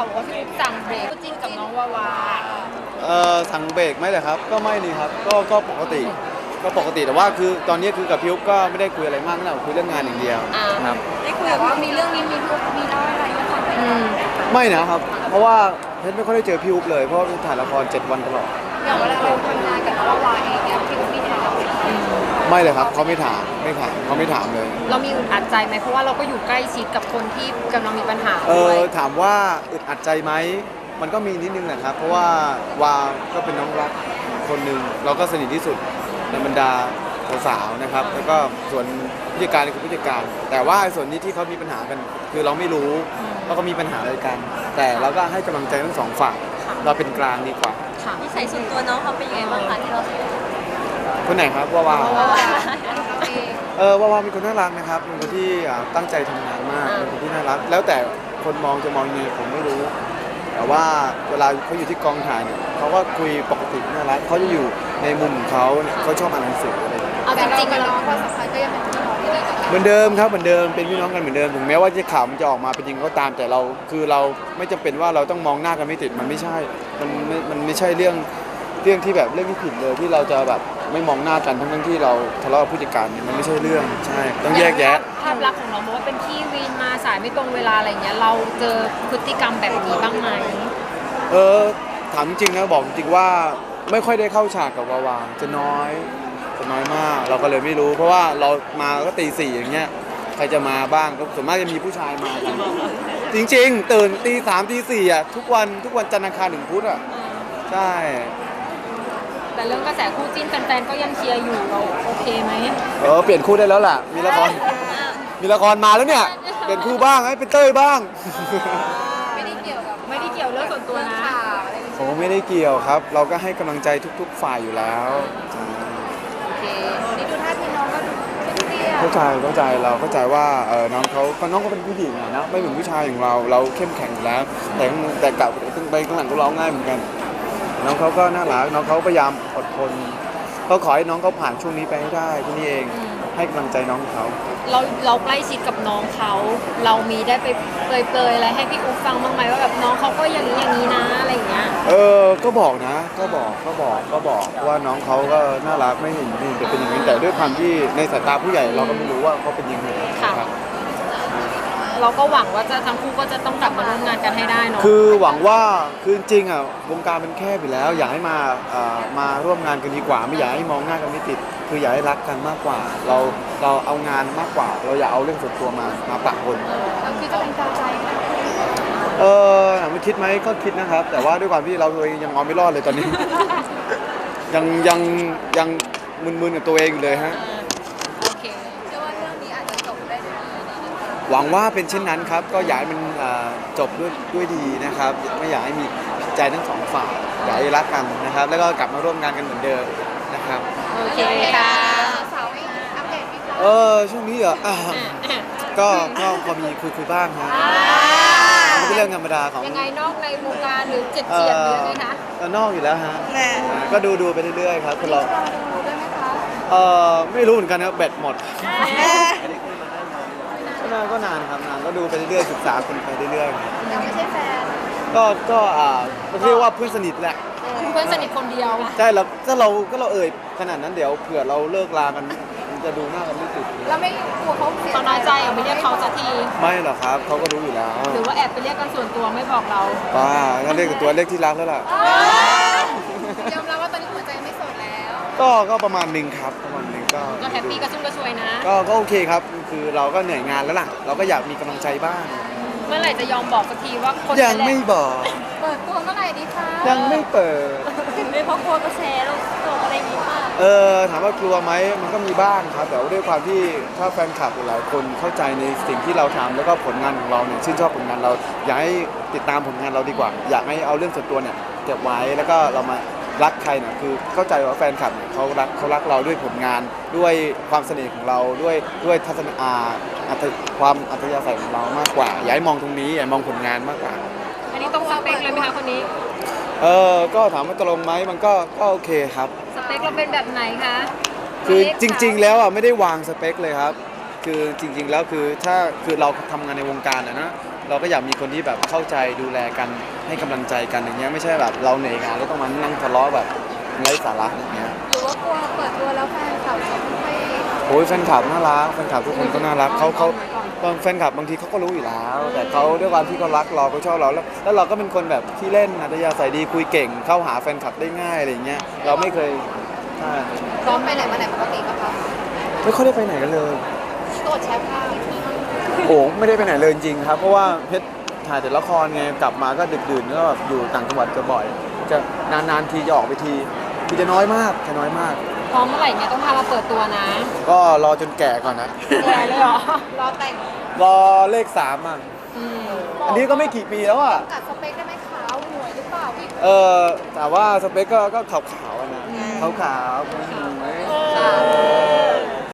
ข่าวว่าพี่อุ๊บสั่งเบรกคู่จิ้นกับน้องวาวาเอ่อสั่งเบรกไหมเหรอครับ ก็ไม่นี่ครับก็ก็ปกติ ก็ปกติแต่ว่าคือตอนนี้คือกับพี่อุ๊บก็ไม่ได้คุยอะไรมากนะคุยเรื่องงานอย่างเดียวอ่าครับได้คุยว่ามีเรื่องนี้มีพี่อุ๊บมีเล่าอะไรให้ฟังไหมอืมไม่นะครับ เพราะว่าเพชรไม่ค่อยได้เจอพี่อุ๊บเลยเพราะว่าถ่ายละคร7วันตลอดอย่างเวลาเราทำงานกับน้องวาวาเอง ไม่เลยครับเขาไม่ถามไม่ถามเขาไม่ถามเลย เรามีอึดอัดใจไหมเพราะว่าเราก็อยู่ใกล้ชิดกับคนที่กำลังมีปัญหาเอด้วอยถามว่าอึดอัดใจไหมมันก็มีนิดนึงแหละครับ เพราะว่าวาก็เป็นน้องรักคนหนึ่งเราก็สนิทที่สุดในบรรดาสาวๆนะครับ แล้วก็ส่วนผู้จัดการคือผู้จัดการ แต่ว่าส่วนนี้ที่เขามีปัญหากัน คือเราไม่รู้แล้วก็มีปัญหาอะไรกัน แต่เราก็ให้กำลังใจทั้งสองฝ่ายเราเป็นกลางดีกว่า ค่ะนิสัยส่วนตัวน้องเขาเป็นยังไงบ้างคะที่เราเห็น คนไหนครับว่าวาเพราะว่าเออว่าวาเป็นคนน่ารักนะครับเป็นคนที่อ่าตั้งใจทำงานมากอ่าเป็นคนที่น่ารัก แล้วแต่คนมองจะมองยังไงผมไม่รู้ แต่ว่าเวลาเขาอยู่ที่กองถ่ายเนี่ยเขาก็คุยปกติน่ารักเขาจะอยู่ในมุมของเขาเนี่ยเขาชอบอ่านหนังสืออะไรอย่างเงี้ย เอาจริงๆกับน้องความสัมพันธ์ก็ยังเป็นพี่น้องอยู่เลยกับเหมือนเดิมครับเหมือนเดิมเป็นพี่น้องกันเหมือนเดิมถึงแม้ว่าจะข่าวมันจะออกมาเป็นจริงก็ตามแต่เรา คือเราไม่จำเป็นว่าเราต้องมองหน้ากันไม่ติดมันไม่ใช่ มันไม่มันไม่ใช่เรื่อง เรื่องที่แบบเรื่องที่ผิดเลยที่เราจะแบบไม่มองหน้ากันทั้งๆที่เราทะเลาะกับผู้จัดการเนี่ยมันไม่ใช่เรื่องใช่ต้องแยกแยะ ภาพลักษณ์ของน้องบอกว่าเป็นขี้วีนมาสายไม่ตรงเวลาอะไรเงี้ย เราเจอพฤติกรรมแบบนี้บ้างไหมเออถามจริงนะบอกจริงว่าไม่ค่อยได้เข้าฉากกับวาวาจะน้อยจะน้อยมาก เราก็เลยไม่รู้ เพราะว่าเรามาก็ตีสี่อย่างเงี้ยใครจะมาบ้างก็ส่วนมากจะมีผู้ชายมากันจริง ๆ ตื่นตีสามตีสี่อะทุกวันทุกวันจันทร์อังคารถึงพุธอะใช่ แต่เรื่องกระแสคู่จิ้นแฟนๆก็ยังเชียร์อยู่เราโอเคไหมเออเปลี่ยนคู่ได้แล้วล่ะ มีละคร มีละครมาแล้วเนี่ย เปลี่ยนคู่บ้างให้เป็นเต้ยบ้าง ไม่ได้เกี่ยวกับไม่ได้เกี่ยวเรื่องส่วนตัวนะโอ้ไม่ได้เกี่ยวครับ เราก็ให้กำลังใจทุก ๆ ฝ่ายอยู่แล้วโอเคนี่ดูท่าทีน้องก็ดูเตี้ยเข้าใจเข้าใจเราเข้าใจว่าเออน้องเขาก็น้องก็เป็นผู้หญิงอะนะไม่เหมือนผู้ชายอย่างเราเราเข้มแข็งอยู่แล้ว แต่แต่กลับตึงไปข้างหลังก็ร้องง่ายเหมือนกัน น้องเขาก็น่ารักน้องเขาพยายามอดทนก็ขอให้น้องเขาผ่านช่วงนี้ไปให้ได้แค่นี้เองให้กำลังใจน้องเขา เราเราใกล้ชิดกับน้องเขา เรามีได้ไปเปรยๆอะไรให้พี่อุ๊บฟังบ้างไหมว่าแบบน้องเขาก็อย่างนี้อย่างนี้นะอะไรอย่างเงี้ย เออ ก็บอกนะ ก็บอกก็บอกก็บอกว่าน้องเขาก็น่ารักไม่เห็นไม่เห็นจะเป็นอย่างนี้แต่ด้วยความที่ในสายตาผู้ใหญ่เราก็ไม่รู้ว่าเขาเป็นยังไงค่ะ ครับ เราก็หวังว่าจะทั้งคู่ก็จะต้องกลับมาร่วมงานกันให้ได้เนาะคือหวังว่าคือจริงๆอะวงการมันแคบอยู่แล้ว อยากให้มาเอ่อมาร่วมงานกันดีกว่า ไม่อยากให้มองหน้ากันไม่ติด คืออยากให้รักกันมากกว่า เราเราเอางานมากกว่า เราอย่าเอาเรื่องส่วนตัวมามาปะปนเราคิดจะเป็นกาวใจไหมเออถามว่าคิดไหมก็คิดนะครับ แต่ว่าด้วยความที่เราตัวเองยังเอาไม่รอดเลยตอนนี้ ยังยังยังมึนๆกับตัวเองอยู่เลยฮะ หวังว่าเป็นเช่นนั้นครับ ก็อยากให้มันเอ่อจบด้วยด้วยดีนะครับ ไม่อยากให้มีผิดใจทั้งสองฝ่ายอยากให้รักกันนะครับ แล้วก็กลับมาร่วมงานกันเหมือนเดิมนะครับ โอเคค่ะสาวไม่อัปเดตไหมคะเออช่วงนี้เหรออ่าก็ก็พอมีคุยคุยๆบ้างฮะมันเป็นเรื่องธรรมดาของยังไงนอกในวงการหรือเจ็ดเจียดหรือยังไงคะเอ่อนอกอยู่แล้วฮะอ่าก็ดูดูไปเรื่อยๆครับคนเราดูได้ไหมคะเออไม่รู้เหมือนกันครับแบตหมดก็ นานก็นานครับนานก็ดูไปเรื่อยๆศึกษาคนไปเรื่อยๆครับยังไม่ใช่แฟนก็ก็อ่าเรียกว่าเพื่อนสนิทแหละ เพื่อนสนิทคนเดียว ใช่แล้วถ้าเราก็เราเอ่ยขนาดนั้นเดี๋ยวเผื่อเราเลิกลากันมันจะดูหน้ากันไม่ติดแล้วไม่กลัวเขาเสียน้อยใจอะไม่เรียกเขาสักที ไม่หรอกครับเขาก็รู้อยู่แล้วหรือว่าแอบไปเรียกกันส่วนตัวไม่บอกเราป้าก็เรียกกับตัวเลขที่รักแล้วล่ะ ยอมรับว่าตอนนี้หัวใจไม่โสดแล้ว ก็ก็ประมาณหนึ่งครับประมาณหนึ่งก็ก็แฮปปี้กระชุ่มกระชวยนะ ก็ก็โอเคครับคือเราก็เหนื่อยงานแล้วล่ะ เราก็อยากมีกำลังใจบ้าง เมื่อไหร่จะยอมบอกสักทีว่าคนยังไม่บอก เปิดตัวเมื่อไหร่ดีคะยังไม่เปิดไม่เพราะกลัวกระแสแล้วตัวอะไรอย่างนี้ป่ะเออถามว่ากลัวไหมมันก็มีบ้างครับ แต่ว่าด้วยความที่ถ้าแฟนคลับหลายคนเข้าใจในสิ่งที่เราทำแล้วก็ผลงานของเราเนี่ยชื่นชอบผลงานเราอยากให้ติดตามผลงานเราดีกว่า อยากให้เอาเรื่องส่วนตัวเนี่ยเก็บไว้แล้วก็เรามา รักใครเนี่ยคือเข้าใจว่าแฟนคลับเนี่ยเขารักเขารักเราด้วยผลงานด้วยความเสน่ห์ของเราด้วยด้วยทัศนอาอัตความอัธยาศัยของเรามากกว่าอยากให้มองตรงนี้อย่ามองผลงานมากกว่า อันนี้ต้องสเปคเลยไหมคะคนนี้ เออก็ถามว่าตรงไหมมันก็ก็โอเคครับ สเปคเราเป็นแบบไหนคะคือจริง ๆ แล้วอะไม่ได้วางสเปคเลยครับ คือจริงๆแล้วคือถ้าคือเราทำงานในวงการอะนะเราก็อยากมีคนที่แบบเข้าใจดูแลกันให้กำลังใจกันอย่างเงี้ยไม่ใช่แบบเราเหนื่อยงานแล้วต้องมานั่งทะเลาะแบบไร้สาระอย่างเงี้ยหรือว่ากลัวเปิดตัวแล้วแฟนคลับจะไม่โอ้ยแฟนคลับน่ารักแฟนคลับทุกคนก็น่ารักเขาเขาบางแฟนคลับบางทีเขาก็รู้อยู่แล้ว แต่เขาด้วยความที่เขารักเราเขาชอบเราแล้ว แล้วเราก็เป็นคนแบบที่เล่นอัธยาศัยดีคุยเก่ง เข้าหาแฟนคลับได้ง่ายอะไรอย่างเงี้ยเราไม่เคยใช่พร้อมไปไหนมาไหนปกติปะคะไม่ค่อยได้ไปไหนกันเลย ตรวจแชร์ภาพโอ้ไม่ได้ไปไหนเลยจริงๆครับ เพราะว่าเพชรถ่ายแต่ละครไงกลับมาก็ดึกดื่นก็แบบอยู่ต่างจังหวัดจะบ่อย จะนานๆทีจะออกไปทีทีจะน้อยมากจะน้อยมาก พร้อมเมื่อไหร่เนี่ยต้องพามาเปิดตัวนะก็รอจนแก่ก่อนนะแก่เลยเหรอรอแต่งรอเลขสามอะอืมอันนี้ก็ไม่กี่ปีแล้วอะกัดสเปคได้ไหมขาวหมวยหรือเปล่าพี่เออแต่ว่าสเปคก็ก็ขาวๆอะนะขาวๆอืมไหมเออ